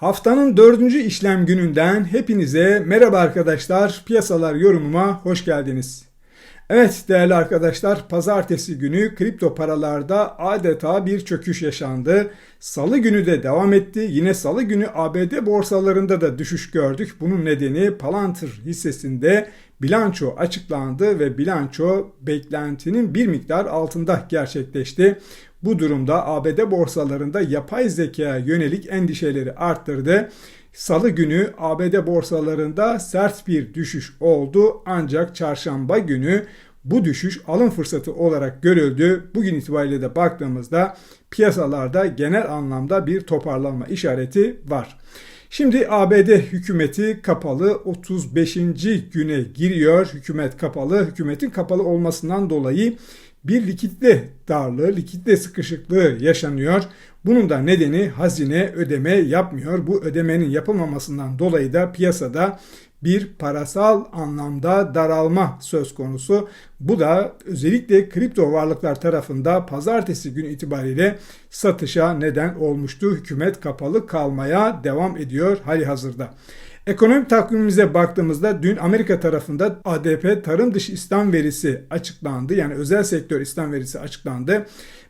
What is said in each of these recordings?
Haftanın dördüncü işlem gününden hepinize merhaba arkadaşlar. Piyasalar yorumuma hoş geldiniz. Evet değerli arkadaşlar pazartesi günü kripto paralarda adeta bir çöküş yaşandı. Salı günü de devam etti. Yine salı günü ABD borsalarında da düşüş gördük. Bunun nedeni Palantir hissesinde bilanço açıklandı ve bilanço beklentinin bir miktar altında gerçekleşti. Bu durumda ABD borsalarında yapay zekaya yönelik endişeleri arttırdı. Salı günü ABD borsalarında sert bir düşüş oldu ancak çarşamba günü bu düşüş alım fırsatı olarak görüldü. Bugün itibariyle de baktığımızda piyasalarda genel anlamda bir toparlanma işareti var. Şimdi ABD hükümeti kapalı 35. güne giriyor. Hükümet kapalı. Hükümetin kapalı olmasından dolayı bir likitte darlığı, likitte sıkışıklığı yaşanıyor. Bunun da nedeni hazine ödeme yapmıyor. Bu ödemenin yapılmamasından dolayı da piyasada bir parasal anlamda daralma söz konusu. Bu da özellikle kripto varlıklar tarafında pazartesi günü itibariyle satışa neden olmuştu. Hükümet kapalı kalmaya devam ediyor hali hazırda. Ekonomik takvimimize baktığımızda dün Amerika tarafında ADP tarım dışı istihdam verisi açıklandı. Yani özel sektör istihdam verisi açıklandı.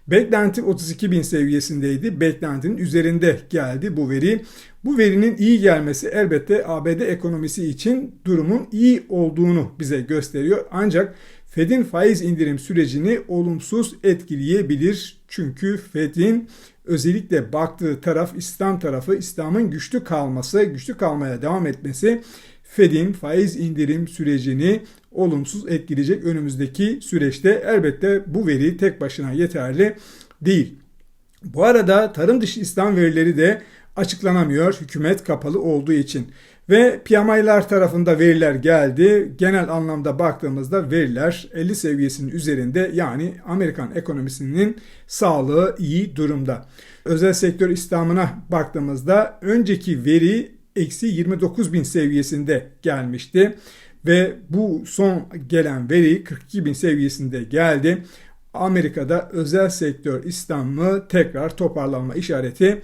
Beklenti 32 bin seviyesindeydi. Beklentinin üzerinde geldi bu veri. Bu verinin iyi gelmesi elbette ABD ekonomisi için durumun iyi olduğunu bize gösteriyor. Ancak Fed'in faiz indirim sürecini olumsuz etkileyebilir. Çünkü Fed'in özellikle baktığı taraf İslam tarafı İslam'ın güçlü kalması, güçlü kalmaya devam etmesi Fed'in faiz indirim sürecini olumsuz etkileyecek önümüzdeki süreçte elbette bu veri tek başına yeterli değil. Bu arada tarım dışı İslam verileri de açıklanamıyor hükümet kapalı olduğu için. Ve PMI'lar tarafında veriler geldi. Genel anlamda baktığımızda veriler 50 seviyesinin üzerinde yani Amerikan ekonomisinin sağlığı iyi durumda. Özel sektör İslam'ına baktığımızda önceki veri eksi 29 bin seviyesinde gelmişti. Ve bu son gelen veri 42 bin seviyesinde geldi. Amerika'da özel sektör İslam'ı tekrar toparlanma işareti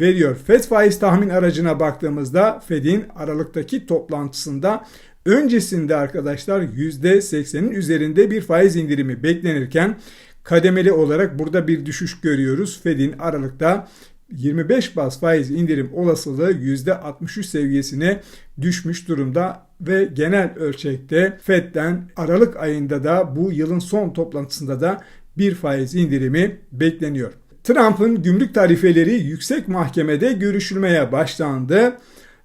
veriyor. Fed faiz tahmin aracına baktığımızda Fed'in Aralık'taki toplantısında öncesinde arkadaşlar %80'in üzerinde bir faiz indirimi beklenirken kademeli olarak burada bir düşüş görüyoruz. Fed'in Aralık'ta 25 bas faiz indirim olasılığı %63 seviyesine düşmüş durumda ve genel ölçekte Fed'den Aralık ayında da bu yılın son toplantısında da bir faiz indirimi bekleniyor. Trump'ın gümrük tarifeleri yüksek mahkemede görüşülmeye başlandı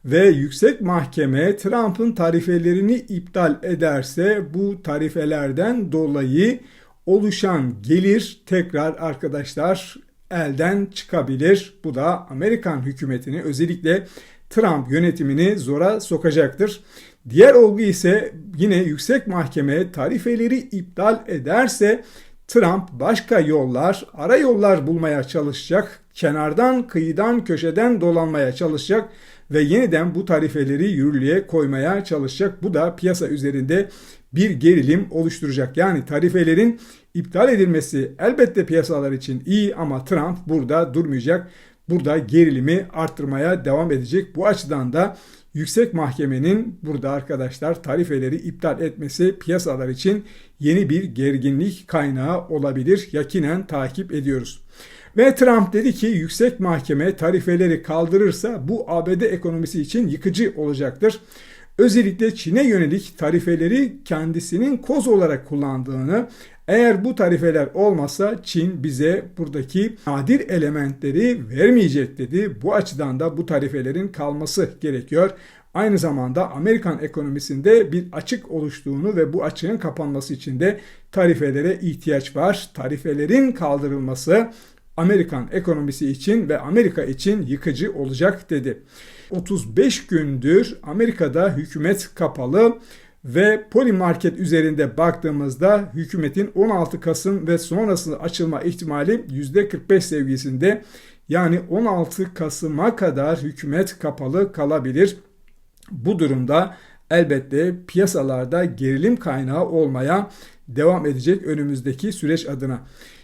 ve yüksek mahkeme Trump'ın tarifelerini iptal ederse bu tarifelerden dolayı oluşan gelir tekrar arkadaşlar elden çıkabilir. Bu da Amerikan hükümetini özellikle Trump yönetimini zora sokacaktır. Diğer olgu ise yine yüksek mahkeme tarifeleri iptal ederse Trump başka yollar, ara yollar bulmaya çalışacak, kenardan, kıyıdan, köşeden dolanmaya çalışacak ve yeniden bu tarifeleri yürürlüğe koymaya çalışacak. Bu da piyasa üzerinde bir gerilim oluşturacak. Yani tarifelerin iptal edilmesi elbette piyasalar için iyi ama Trump burada durmayacak. Burada gerilimi arttırmaya devam edecek. Bu açıdan da Yüksek Mahkemenin burada arkadaşlar tarifeleri iptal etmesi piyasalar için yeni bir gerginlik kaynağı olabilir. Yakinen takip ediyoruz. Ve Trump dedi ki yüksek mahkeme tarifeleri kaldırırsa bu ABD ekonomisi için yıkıcı olacaktır. Özellikle Çin'e yönelik tarifeleri kendisinin koz olarak kullandığını, eğer bu tarifeler olmasa Çin bize buradaki nadir elementleri vermeyecek dedi. Bu açıdan da bu tarifelerin kalması gerekiyor. Aynı zamanda Amerikan ekonomisinde bir açık oluştuğunu ve bu açığın kapanması için de tarifelere ihtiyaç var. Tarifelerin kaldırılması Amerikan ekonomisi için ve Amerika için yıkıcı olacak dedi. 35 gündür Amerika'da hükümet kapalı ve Polymarket üzerinde baktığımızda hükümetin 16 Kasım ve sonrası açılma ihtimali %45 seviyesinde. Yani 16 Kasım'a kadar hükümet kapalı kalabilir. Bu durumda elbette piyasalarda gerilim kaynağı olmaya devam edecek önümüzdeki süreç adına.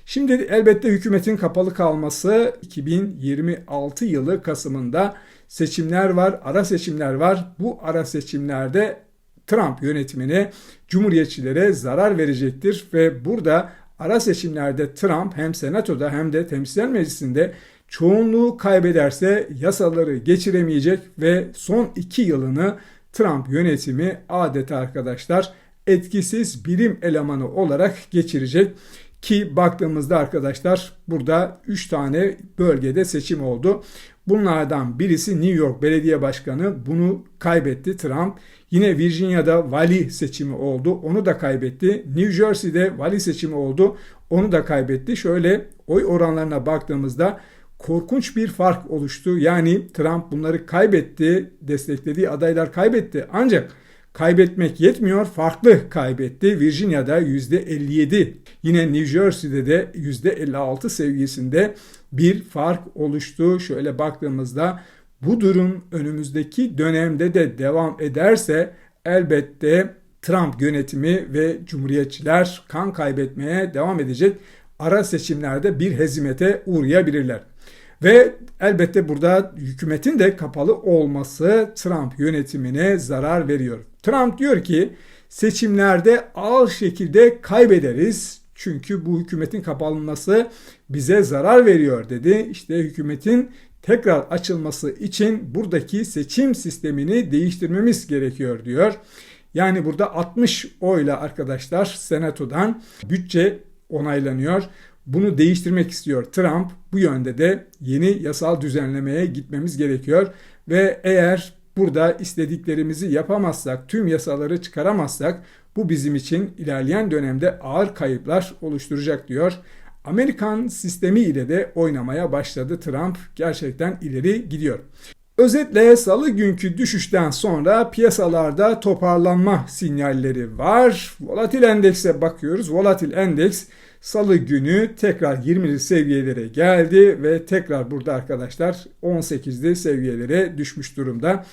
Şimdi elbette hükümetin kapalı kalması 2026 yılı Kasım'ında seçimler var, ara seçimler var. Bu ara seçimlerde Trump yönetimine, cumhuriyetçilere zarar verecektir ve burada ara seçimlerde Trump hem senatoda hem de temsilciler meclisinde çoğunluğu kaybederse yasaları geçiremeyecek ve son iki yılını Trump yönetimi adeta arkadaşlar etkisiz birim elemanı olarak geçirecek. Ki baktığımızda arkadaşlar burada 3 tane bölgede seçim oldu. Bunlardan birisi New York Belediye Başkanı bunu kaybetti Trump. Yine Virginia'da vali seçimi oldu. Onu da kaybetti. New Jersey'de vali seçimi oldu. Onu da kaybetti. Şöyle oy oranlarına baktığımızda korkunç bir fark oluştu. Yani Trump bunları kaybetti. Desteklediği adaylar kaybetti. Ancak kaybetmek yetmiyor. Farklı kaybetti. Virginia'da %57. Yine New Jersey'de de %56 seviyesinde bir fark oluştu. Şöyle baktığımızda bu durum önümüzdeki dönemde de devam ederse elbette Trump yönetimi ve cumhuriyetçiler kan kaybetmeye devam edecek. Ara seçimlerde bir hezimete uğrayabilirler. Ve elbette burada hükümetin de kapalı olması Trump yönetimine zarar veriyor. Trump diyor ki seçimlerde ağır şekilde kaybederiz. Çünkü bu hükümetin kapanması bize zarar veriyor dedi. İşte hükümetin tekrar açılması için buradaki seçim sistemini değiştirmemiz gerekiyor diyor. Yani burada 60 oyla arkadaşlar senatodan bütçe onaylanıyor. Bunu değiştirmek istiyor Trump. Bu yönde de yeni yasal düzenlemeye gitmemiz gerekiyor ve eğer burada istediklerimizi yapamazsak, tüm yasaları çıkaramazsak bu bizim için ilerleyen dönemde ağır kayıplar oluşturacak diyor. Amerikan sistemi ile de oynamaya başladı Trump. Gerçekten ileri gidiyor. Özetle salı günkü düşüşten sonra piyasalarda toparlanma sinyalleri var. Volatil endekse bakıyoruz. Volatil endeks salı günü tekrar 20'li seviyelere geldi ve tekrar burada arkadaşlar 18'li seviyelere düşmüş durumda.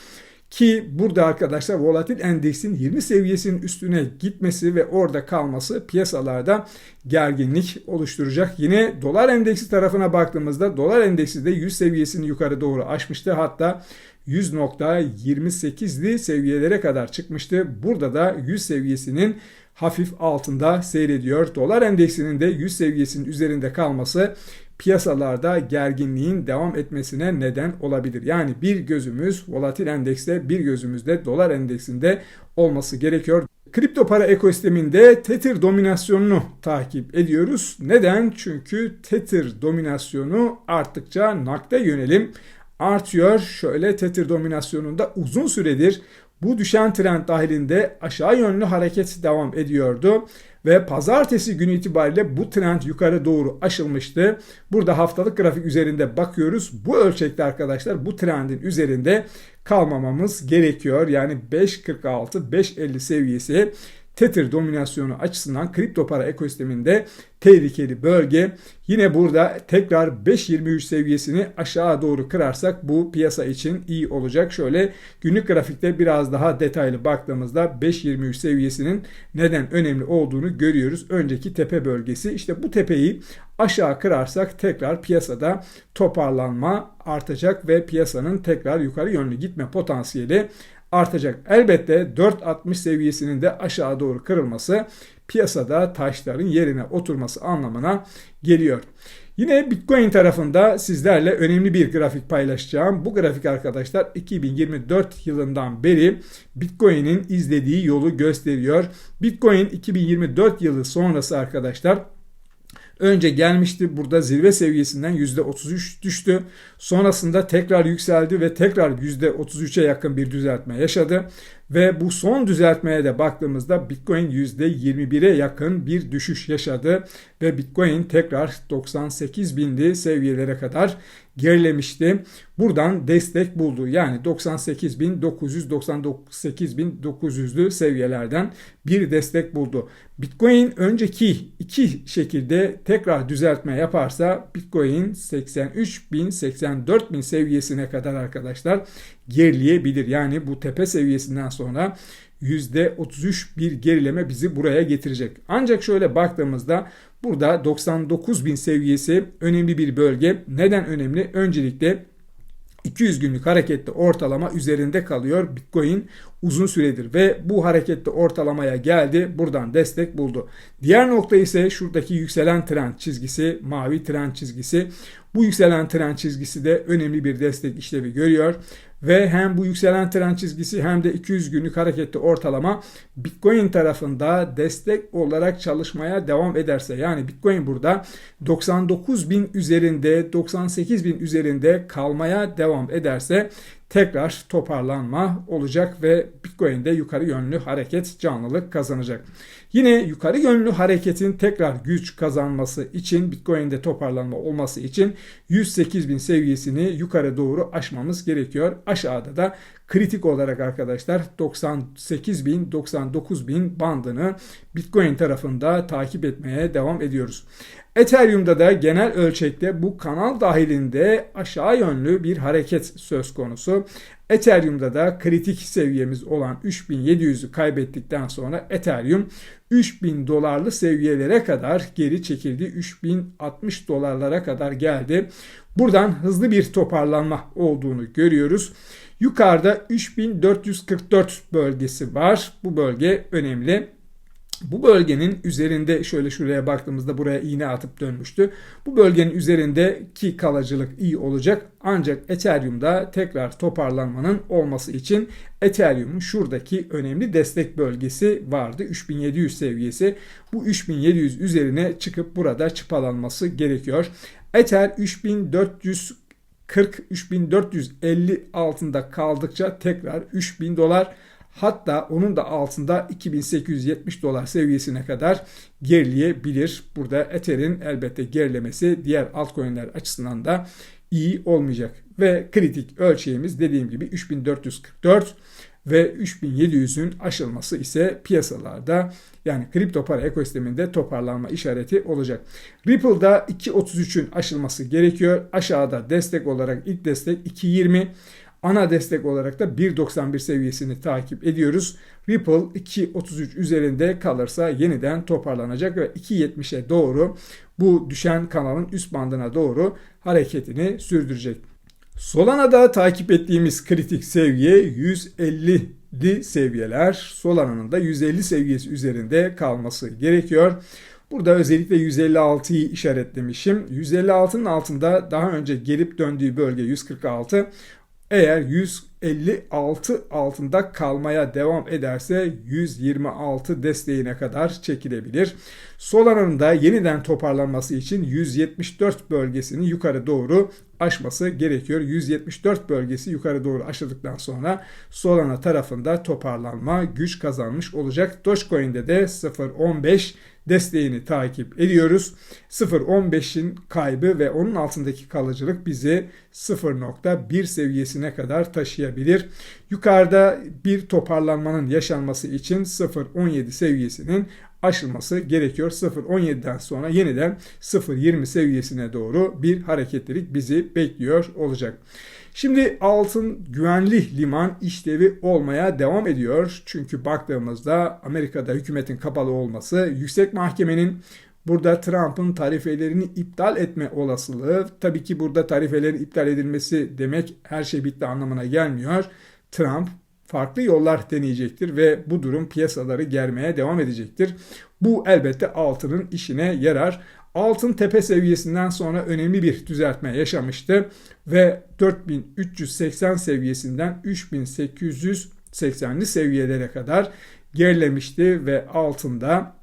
Ki burada arkadaşlar volatil endeksin 20 seviyesinin üstüne gitmesi ve orada kalması piyasalarda gerginlik oluşturacak. Yine dolar endeksi tarafına baktığımızda dolar endeksi de 100 seviyesini yukarı doğru aşmıştı. Hatta 100.28'li seviyelere kadar çıkmıştı. Burada da 100 seviyesinin hafif altında seyrediyor. Dolar endeksinin de 100 seviyesinin üzerinde kalması piyasalarda gerginliğin devam etmesine neden olabilir. Yani bir gözümüz volatil endekste bir gözümüz de dolar endeksinde olması gerekiyor. Kripto para ekosisteminde Tether dominasyonunu takip ediyoruz. Neden? Çünkü Tether dominasyonu arttıkça nakde yönelim artıyor. Şöyle Tether dominasyonunda uzun süredir bu düşen trend dahilinde aşağı yönlü hareket devam ediyordu ve pazartesi günü itibariyle bu trend yukarı doğru aşılmıştı. Burada haftalık grafik üzerinde bakıyoruz. Bu ölçekte arkadaşlar bu trendin üzerinde kalmamamız gerekiyor. Yani 5.46 5.50 seviyesi Tether dominasyonu açısından kripto para ekosisteminde tehlikeli bölge. Yine burada tekrar 5.23 seviyesini aşağı doğru kırarsak bu piyasa için iyi olacak. Şöyle günlük grafikte biraz daha detaylı baktığımızda 5.23 seviyesinin neden önemli olduğunu görüyoruz. Önceki tepe bölgesi işte bu tepeyi aşağı kırarsak tekrar piyasada toparlanma artacak ve piyasanın tekrar yukarı yönlü gitme potansiyeli artacak. Elbette 4.60 seviyesinin de aşağı doğru kırılması piyasada taşların yerine oturması anlamına geliyor. Yine Bitcoin tarafında sizlerle önemli bir grafik paylaşacağım. Bu grafik arkadaşlar 2024 yılından beri Bitcoin'in izlediği yolu gösteriyor. Bitcoin 2024 yılı sonrası arkadaşlar Önce gelmişti burada zirve seviyesinden %33 düştü. Sonrasında tekrar yükseldi ve tekrar %33'e yakın bir düzeltme yaşadı. Ve bu son düzeltmeye de baktığımızda Bitcoin %21'e yakın bir düşüş yaşadı ve Bitcoin tekrar 98 bindi seviyelere kadar gerilemişti. Buradan destek buldu. Yani 98.900-98.900'lü seviyelerden bir destek buldu. Bitcoin önceki iki şekilde tekrar düzeltme yaparsa Bitcoin 83.000-84.000 seviyesine kadar arkadaşlar gerileyebilir. Yani bu tepe seviyesinden sonra %33 bir gerileme bizi buraya getirecek. Ancak şöyle baktığımızda burada 99 bin seviyesi önemli bir bölge. Neden önemli? Öncelikle 200 günlük hareketli ortalama üzerinde kalıyor Bitcoin uzun süredir ve bu hareketli ortalamaya geldi. Buradan destek buldu. Diğer nokta ise şuradaki yükselen trend çizgisi, mavi trend çizgisi. Bu yükselen trend çizgisi de önemli bir destek işlevi görüyor ve hem bu yükselen trend çizgisi hem de 200 günlük hareketli ortalama Bitcoin tarafında destek olarak çalışmaya devam ederse yani Bitcoin burada 99 bin üzerinde 98 bin üzerinde kalmaya devam ederse tekrar toparlanma olacak ve Bitcoin'de yukarı yönlü hareket canlılık kazanacak. Yine yukarı yönlü hareketin tekrar güç kazanması için Bitcoin'de toparlanma olması için 108 bin seviyesini yukarı doğru aşmamız gerekiyor. Aşağıda da kritik olarak arkadaşlar 98 bin 99 bin bandını Bitcoin tarafında takip etmeye devam ediyoruz. Ethereum'da da genel ölçekte bu kanal dahilinde aşağı yönlü bir hareket söz konusu. Ethereum'da da kritik seviyemiz olan 3700'ü kaybettikten sonra Ethereum 3000 dolarlı seviyelere kadar geri çekildi. 3060 dolarlara kadar geldi. Buradan hızlı bir toparlanma olduğunu görüyoruz. Yukarıda 3444 bölgesi var. Bu bölge önemli. Bu bölgenin üzerinde şöyle şuraya baktığımızda buraya iğne atıp dönmüştü. Bu bölgenin üzerindeki kalıcılık iyi olacak. Ancak Ethereum'da tekrar toparlanmanın olması için Ethereum'un şuradaki önemli destek bölgesi vardı. 3700 seviyesi. Bu 3700 üzerine çıkıp burada çıpalanması gerekiyor. Ether 3440 3450 altında kaldıkça tekrar 3000 dolar Hatta onun da altında 2870 dolar seviyesine kadar gerileyebilir. Burada Ether'in elbette gerilemesi diğer altcoin'ler açısından da iyi olmayacak. Ve kritik ölçeğimiz dediğim gibi 3444 ve 3700'ün aşılması ise piyasalarda yani kripto para ekosisteminde toparlanma işareti olacak. Ripple'da 2.33'ün aşılması gerekiyor. Aşağıda destek olarak ilk destek 2.20 Ana destek olarak da 1.91 seviyesini takip ediyoruz. Ripple 2.33 üzerinde kalırsa yeniden toparlanacak ve 2.70'e doğru bu düşen kanalın üst bandına doğru hareketini sürdürecek. Solana'da takip ettiğimiz kritik seviye 150'li seviyeler. Solana'nın da 150 seviyesi üzerinde kalması gerekiyor. Burada özellikle 156'yı işaretlemişim. 156'nın altında daha önce gelip döndüğü bölge 146. Eğer 156 altında kalmaya devam ederse 126 desteğine kadar çekilebilir. Solana'nın da yeniden toparlanması için 174 bölgesini yukarı doğru aşması gerekiyor. 174 bölgesi yukarı doğru aşıldıktan sonra Solana tarafında toparlanma güç kazanmış olacak. Dogecoin'de de 0.15 desteğini takip ediyoruz. 0.15'in kaybı ve onun altındaki kalıcılık bizi 0.1 seviyesine kadar taşıyabilir. Yukarıda bir toparlanmanın yaşanması için 0.17 seviyesinin aşılması gerekiyor. 0.17'den sonra yeniden 0.20 seviyesine doğru bir hareketlilik bizi bekliyor olacak. Şimdi altın güvenli liman işlevi olmaya devam ediyor. Çünkü baktığımızda Amerika'da hükümetin kapalı olması, yüksek mahkemenin burada Trump'ın tarifelerini iptal etme olasılığı, tabii ki burada tarifelerin iptal edilmesi demek her şey bitti anlamına gelmiyor. Trump farklı yollar deneyecektir ve bu durum piyasaları germeye devam edecektir. Bu elbette altının işine yarar. Altın tepe seviyesinden sonra önemli bir düzeltme yaşamıştı ve 4380 seviyesinden 3880'li seviyelere kadar gerilemişti ve altında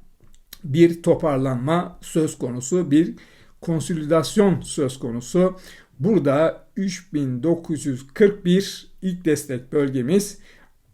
bir toparlanma söz konusu, bir konsolidasyon söz konusu. Burada 3941 ilk destek bölgemiz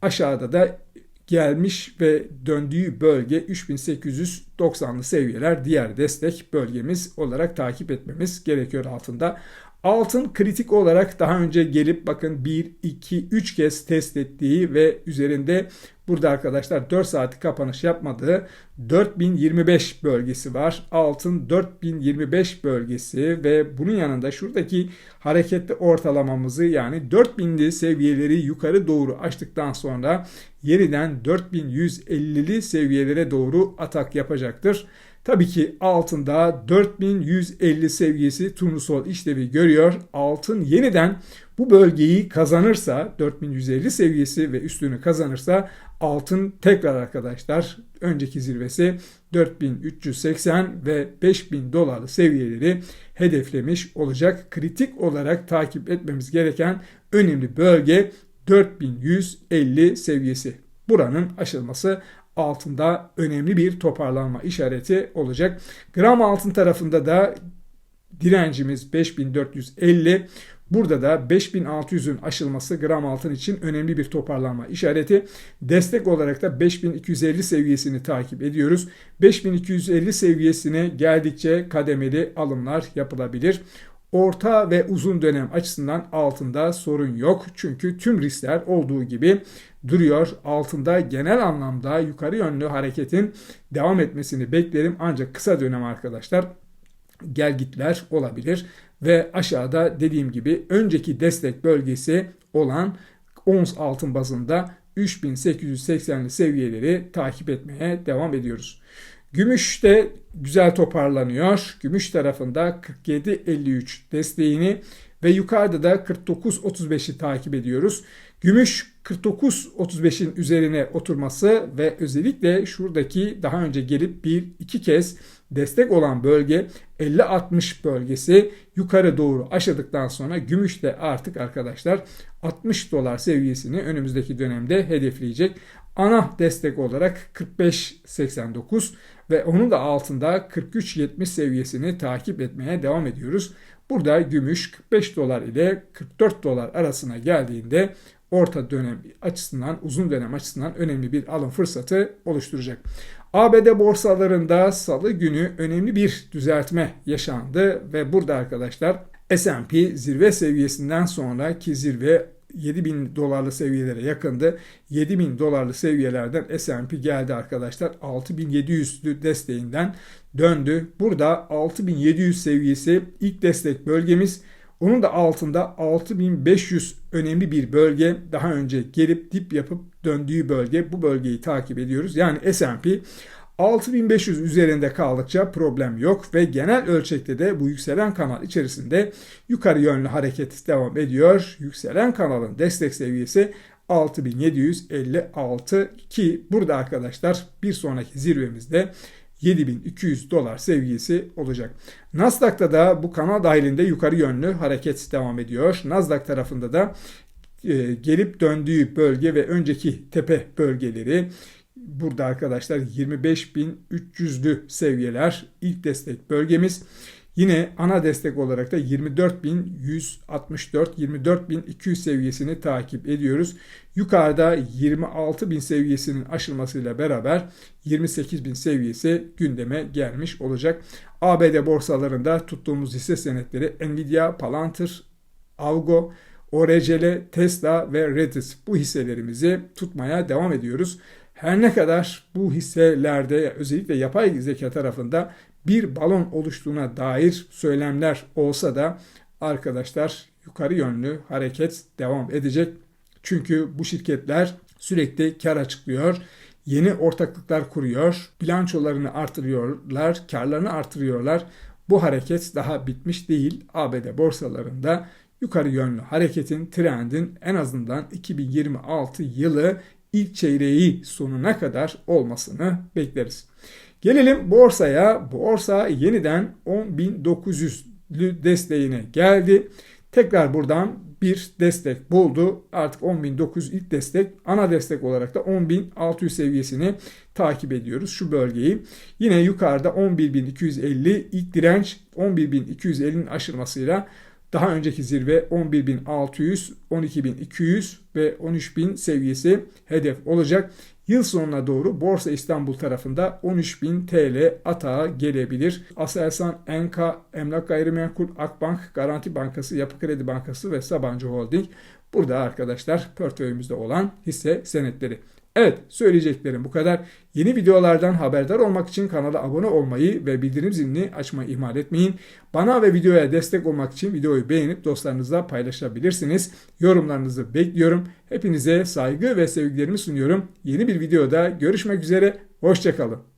aşağıda da gelmiş ve döndüğü bölge 3890'lı seviyeler diğer destek bölgemiz olarak takip etmemiz gerekiyor altında. Altın kritik olarak daha önce gelip bakın 1, 2, 3 kez test ettiği ve üzerinde burada arkadaşlar 4 saati kapanış yapmadığı 4025 bölgesi var. Altın 4025 bölgesi ve bunun yanında şuradaki hareketli ortalamamızı yani 4000'li seviyeleri yukarı doğru açtıktan sonra yeniden 4150'li seviyelere doğru atak yapacaktır. Tabii ki altında 4150 seviyesi turnusol işlevi görüyor. Altın yeniden bu bölgeyi kazanırsa 4150 seviyesi ve üstünü kazanırsa altın tekrar arkadaşlar önceki zirvesi 4380 ve 5000 dolarlı seviyeleri hedeflemiş olacak. Kritik olarak takip etmemiz gereken önemli bölge 4150 seviyesi. Buranın aşılması altında önemli bir toparlanma işareti olacak. Gram altın tarafında da direncimiz 5450. Burada da 5600'ün aşılması gram altın için önemli bir toparlanma işareti. Destek olarak da 5250 seviyesini takip ediyoruz. 5250 seviyesine geldikçe kademeli alımlar yapılabilir. Orta ve uzun dönem açısından altında sorun yok. Çünkü tüm riskler olduğu gibi duruyor. Altında genel anlamda yukarı yönlü hareketin devam etmesini beklerim. Ancak kısa dönem arkadaşlar gelgitler olabilir ve aşağıda dediğim gibi önceki destek bölgesi olan ons altın bazında 3880'li seviyeleri takip etmeye devam ediyoruz. Gümüş de güzel toparlanıyor. Gümüş tarafında 47.53 desteğini ve yukarıda da 49.35'i takip ediyoruz. Gümüş 49.35'in üzerine oturması ve özellikle şuradaki daha önce gelip bir iki kez destek olan bölge 50-60 bölgesi yukarı doğru aşadıktan sonra gümüş de artık arkadaşlar 60 dolar seviyesini önümüzdeki dönemde hedefleyecek. Ana destek olarak 45.89 ve onun da altında 43.70 seviyesini takip etmeye devam ediyoruz. Burada gümüş 45 dolar ile 44 dolar arasına geldiğinde orta dönem açısından, uzun dönem açısından önemli bir alım fırsatı oluşturacak. ABD borsalarında salı günü önemli bir düzeltme yaşandı ve burada arkadaşlar S&P zirve seviyesinden sonra ki zirve 7000 dolarlı seviyelere yakındı. 7000 dolarlı seviyelerden S&P geldi arkadaşlar. 6700'lü desteğinden döndü. Burada 6700 seviyesi ilk destek bölgemiz. Onun da altında 6500 önemli bir bölge. Daha önce gelip dip yapıp döndüğü bölge. Bu bölgeyi takip ediyoruz. Yani S&P 6500 üzerinde kaldıkça problem yok ve genel ölçekte de bu yükselen kanal içerisinde yukarı yönlü hareket devam ediyor. Yükselen kanalın destek seviyesi 6756 ki burada arkadaşlar bir sonraki zirvemizde 7200 dolar seviyesi olacak. Nasdaq'ta da bu kanal dahilinde yukarı yönlü hareket devam ediyor. Nasdaq tarafında da e, gelip döndüğü bölge ve önceki tepe bölgeleri burada arkadaşlar 25.300'lü seviyeler ilk destek bölgemiz. Yine ana destek olarak da 24.164-24.200 seviyesini takip ediyoruz. Yukarıda 26.000 seviyesinin aşılmasıyla beraber 28.000 seviyesi gündeme gelmiş olacak. ABD borsalarında tuttuğumuz hisse senetleri Nvidia, Palantir, Avgo, ORCL, Tesla ve Reddit bu hisselerimizi tutmaya devam ediyoruz. Her ne kadar bu hisselerde özellikle yapay zeka tarafında bir balon oluştuğuna dair söylemler olsa da arkadaşlar yukarı yönlü hareket devam edecek. Çünkü bu şirketler sürekli kar açıklıyor. Yeni ortaklıklar kuruyor. Bilançolarını artırıyorlar, karlarını artırıyorlar. Bu hareket daha bitmiş değil. ABD borsalarında yukarı yönlü hareketin, trendin en azından 2026 yılı ilk çeyreği sonuna kadar olmasını bekleriz. Gelelim borsaya. Borsa yeniden 10.900'lü desteğine geldi. Tekrar buradan bir destek buldu. Artık 10.900 ilk destek. Ana destek olarak da 10.600 seviyesini takip ediyoruz şu bölgeyi. Yine yukarıda 11.250 ilk direnç 11.250'nin aşılmasıyla daha önceki zirve 11.600, 12.200 ve 13.000 seviyesi hedef olacak. Yıl sonuna doğru Borsa İstanbul tarafında 13.000 TL atağa gelebilir. Aselsan, Enka, Emlak Gayrimenkul, Akbank, Garanti Bankası, Yapı Kredi Bankası ve Sabancı Holding burada arkadaşlar portföyümüzde olan hisse senetleri. Evet söyleyeceklerim bu kadar. Yeni videolardan haberdar olmak için kanala abone olmayı ve bildirim zilini açmayı ihmal etmeyin. Bana ve videoya destek olmak için videoyu beğenip dostlarınızla paylaşabilirsiniz. Yorumlarınızı bekliyorum. Hepinize saygı ve sevgilerimi sunuyorum. Yeni bir videoda görüşmek üzere. Hoşçakalın.